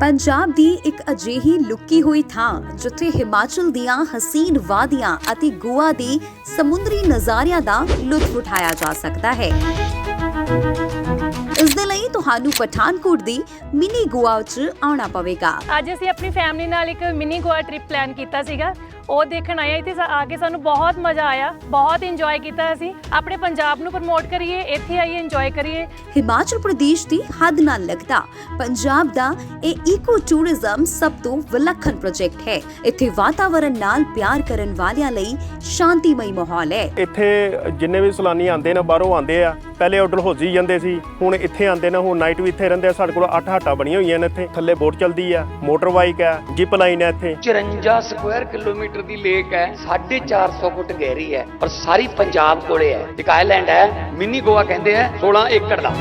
ਪੰਜਾਬ ਦੀ ਇੱਕ ਅਜਿਹੀ ਲੁੱਕੀ ਹੋਈ ਥਾਂ, ਜਿੱਥੇ ਹਿਮਾਚਲ ਦੀਆਂ ਹਸੀਨ ਵਾਦੀਆਂ ਅਤੇ ਗੋਆ ਦੀ ਸਮੁੰਦਰੀ ਨਜ਼ਾਰਿਆਂ ਦਾ ਲੁਤਫ ਉਠਾਇਆ ਜਾ ਸਕਦਾ ਹੈ। ਇਸ ਦੇ ਲਈ ਤੁਹਾਨੂੰ ਪਠਾਨਕੋਟ ਦੀ ਮਿਨੀ ਗੋਆ 'ਚ ਆਉਣਾ ਪਵੇਗਾ। ਅੱਜ ਅਸੀਂ ਆਪਣੀ ਫੈਮਿਲੀ ਨਾਲ ਇੱਕ ਮਿਨੀ ਗੋਆ ਟ੍ਰਿਪ ਪਲਾਨ ਕੀਤਾ ਸੀਗਾ। ਉਹ ਦੇਖਣ ਆਏ ਇੱਥੇ ਆ ਕੇ ਸਾਨੂੰ ਬਹੁਤ ਮਜ਼ਾ ਆਇਆ ਬਹੁਤ ਇੰਜੋਏ ਕੀਤਾ ਅਸੀਂ। ਆਪਣੇ ਪੰਜਾਬ ਨੂੰ ਪ੍ਰਮੋਟ ਕਰੀਏ ਇੱਥੇ ਆਈਏ ਇੰਜੋਏ ਕਰੀਏ। ਹਿਮਾਚਲ ਪ੍ਰਦੇਸ਼ ਦੀ ਹੱਦ ਨਾਲ ਲੱਗਦਾ ਪੰਜਾਬ ਦਾ ਇਹ ਈਕੋ ਟੂਰਿਜ਼ਮ ਸਭ ਤੋਂ ਵਿਲੱਖਣ ਪ੍ਰੋਜੈਕਟ ਹੈ। ਇੱਥੇ ਵਾਤਾਵਰਣ ਨਾਲ ਪਿਆਰ ਕਰਨ ਵਾਲਿਆਂ ਲਈ ਸ਼ਾਂਤੀਮਈ ਮਾਹੌਲ ਹੈ। ਇੱਥੇ ਜਿੰਨੇ ਵੀ ਸੈਲਾਨੀ ਆਉਂਦੇ ਨੇ ਬਾਹਰੋਂ ਆਉਂਦੇ ਆ ਪਹਿਲੇ ਆਰਡਰ ਹੋਜੀ ਜਾਂਦੇ ਸੀ, ਹੁਣ ਇੱਥੇ ਆਉਂਦੇ ਨੇ, ਹੁਣ ਨਾਈਟ ਵੀ ਇੱਥੇ ਰਹਿੰਦੇ ਆ, ਸਾਡੇ ਕੋਲ 8 ਹਾਟਾਂ ਬਣੀਆਂ ਹੋਈਆਂ ਨੇ ਇੱਥੇ। ਥੱਲੇ ਬੋਟ ਚੱਲਦੀ ਆ ਮੋਟਰ ਬਾਈਕ ਆ ਜਿਪ ਲਾਈਨ ਆ ਇੱਥੇ। 54 ਸਕੁਆਇਰ ਕਿਲੋਮੀਟਰ ਦੀ ਲੇਕ ਹੈ 450 ਫੁੱਟ ਗਹਿਰੀ ਹੈ ਪਰ ਸਾਰੀ ਪੰਜਾਬ ਕੋਲੇ ਹੈ। ਇੱਕ ਆਇਲੈਂਡ ਹੈ, ਮਿੰਨੀ ਗੋਆ ਕਹਿੰਦੇ ਆ 16 ਏਕੜ ਦਾ।